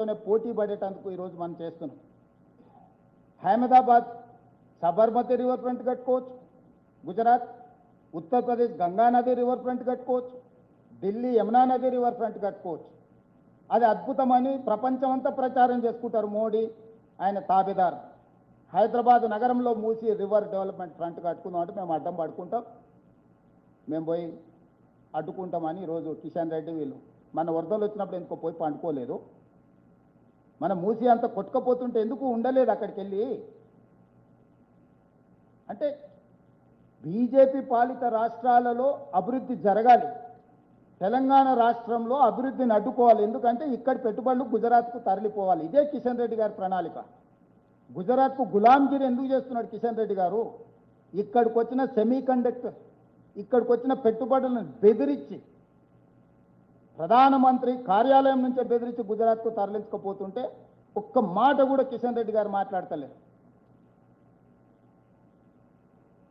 తోనే పోటీ పడేటందుకు ఈరోజు మనం చేస్తున్నాం. అహ్మదాబాద్ సబర్మతి రివర్ ఫ్రంట్ కట్టుకోవచ్చు. గుజరాత్ ఉత్తరప్రదేశ్ గంగా నది రివర్ ఫ్రంట్ కట్టుకోవచ్చు. ఢిల్లీ యమునా నది రివర్ ఫ్రంట్ కట్టుకోవచ్చు. అది అద్భుతమని ప్రపంచమంతా ప్రచారం చేసుకుంటారు మోడీ ఆయన తాబేదార్. హైదరాబాద్ నగరంలో మూసి రివర్ డెవలప్మెంట్ ఫ్రంట్ కట్టుకుందాం అంటే మేము అడ్డం పడుకుంటాం. మేము పోయి అడ్డుకుంటామని ఈరోజు కిషన్ రెడ్డి వీళ్ళు మన వరదలు వచ్చినప్పుడు ఎందుకో పోయి పండుకోలేదు. మన మూసి అంత కొట్టుకపోతుంటే ఎందుకు ఉండలేదు అక్కడికి వెళ్ళి అంటే బీజేపీ పాలిత రాష్ట్రాలలో అభివృద్ధి జరగాలి. తెలంగాణ రాష్ట్రంలో అభివృద్ధిని అడ్డుకోవాలి ఎందుకంటే ఇక్కడ పెట్టుబడులు గుజరాత్కు తరలిపోవాలి. ఇదే కిషన్ రెడ్డి గారి ప్రణాళిక. గుజరాత్కు గులాంగిరి ఎందుకు చేస్తున్నాడు కిషన్ రెడ్డి గారు? ఇక్కడికి వచ్చిన సెమీ కండక్టర్ ఇక్కడికి వచ్చిన పెట్టుబడులను బెదిరించి ప్రధానమంత్రి కార్యాలయం నుంచే బెదిరించి గుజరాత్కు తరలించకపోతుంటే ఒక్క మాట కూడా కిషన్ రెడ్డి గారు మాట్లాడతలేరు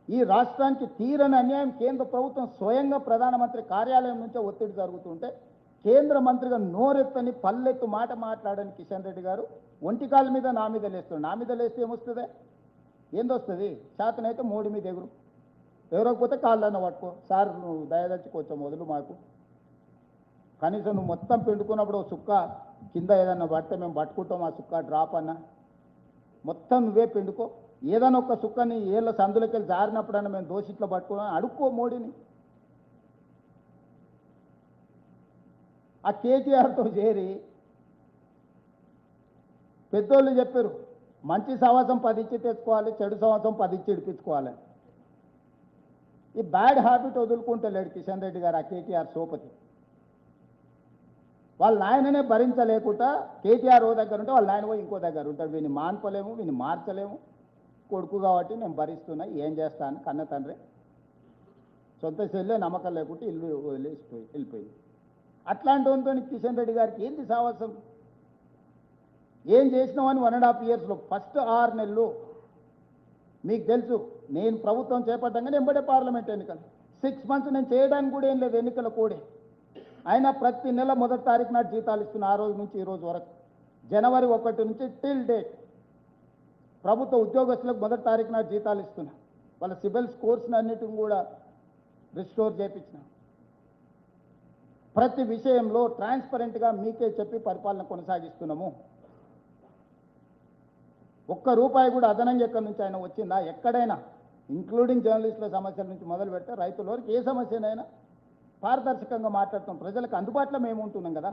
ఈ రాష్ట్రానికి తీరని అన్యాయం కేంద్ర ప్రభుత్వం స్వయంగా ప్రధానమంత్రి కార్యాలయం నుంచే ఒత్తిడి జరుగుతుంటే కేంద్ర మంత్రిగా నోరెత్తని పల్లెత్తు మాట మాట్లాడని కిషన్ రెడ్డి గారు ఒంటికాల మీద నా మీద లేస్తుంది నా మీద లేస్తే ఏమొస్తుంది? ఏందొస్తుంది? శాతనైతే మోడీ మీద ఎగురు. ఎవరకపోతే కాళ్ళన్న పట్టుకో. సార్ నువ్వు దయదచ్చి కొంచెం వదులు మాకు. కనీసం నువ్వు మొత్తం పిండుకున్నప్పుడు ఓ సుక్క కింద ఏదన్నా పడితే మేము పట్టుకుంటాం ఆ సుక్క డ్రాప్ అన్న. మొత్తం నువ్వే పిండుకో. ఏదైనా ఒక సుక్కని ఏళ్ళ సందులకి వెళ్ళి జారినప్పుడన్నా మేము దోషిట్లో పట్టుకున్నాం అడుక్కో మోడీని. ఆ కేటీఆర్తో చేరి పెద్దోళ్ళు చెప్పారు మంచి సవాసం పది ఇచ్చి తెచ్చుకోవాలి చెడు సవాసం పది ఇచ్చి ఇడిపించుకోవాలి. ఈ బ్యాడ్ హ్యాబిట్ వదులుకుంటలేడు కిషన్ రెడ్డి గారు ఆ కేటీఆర్ సోపతి. వాళ్ళ నాయననే భరించలేకుండా కేటీఆర్ ఓ దగ్గర ఉంటే వాళ్ళ నాయన పోయి ఇంకో దగ్గర ఉంటాడు. వీని మాన్పలేము వీని మార్చలేము. కొడుకు కాబట్టి నేను భరిస్తున్నా ఏం చేస్తాను? కన్న తండ్రి. సొంత చెల్లె నమ్మకం లేకుంటే ఇల్లు వదిలేసిపోయి వెళ్ళిపోయింది. అట్లాంటి వాళ్ళతో కిషన్ రెడ్డి గారికి ఏంది సావాసం? ఏం చేసినామని వన్ అండ్ హాఫ్ ఇయర్స్లో ఫస్ట్ ఆరు నెలలు. మీకు తెలుసు నేను ప్రభుత్వం చేపట్టంగానే ఎంబడే పార్లమెంట్ ఎన్నికలు. సిక్స్ మంత్స్ నేను చేయడానికి కూడా ఏం లేదు ఎన్నికల కోడే. అయినా ప్రతి నెల మొదటి తారీఖు నాడు జీతాలు ఇస్తున్న ఆ రోజు నుంచి ఈ రోజు వరకు. జనవరి ఒకటి నుంచి టిల్ డేట్ ప్రభుత్వ ఉద్యోగస్తులకు మొదటి తారీఖు నాడు జీతాలు ఇస్తున్నా. వాళ్ళ సిబిల్ స్కోర్స్ని అన్నిటిని కూడా రిస్టోర్ చేయించిన ప్రతి విషయంలో ట్రాన్స్పరెంట్గా మీకే చెప్పి పరిపాలన కొనసాగిస్తున్నాము. ఒక్క రూపాయి కూడా అదనంగా ఎక్కడి నుంచి ఆయన వచ్చిందా? ఎక్కడైనా ఇంక్లూడింగ్ జర్నలిస్టుల సమస్యల నుంచి మొదలు పెడితే రైతుల వరకు ఏ సమస్యనైనా పారదర్శకంగా మాట్లాడతాం. ప్రజలకు అందుబాటులో మేము ఉంటున్నాం కదా.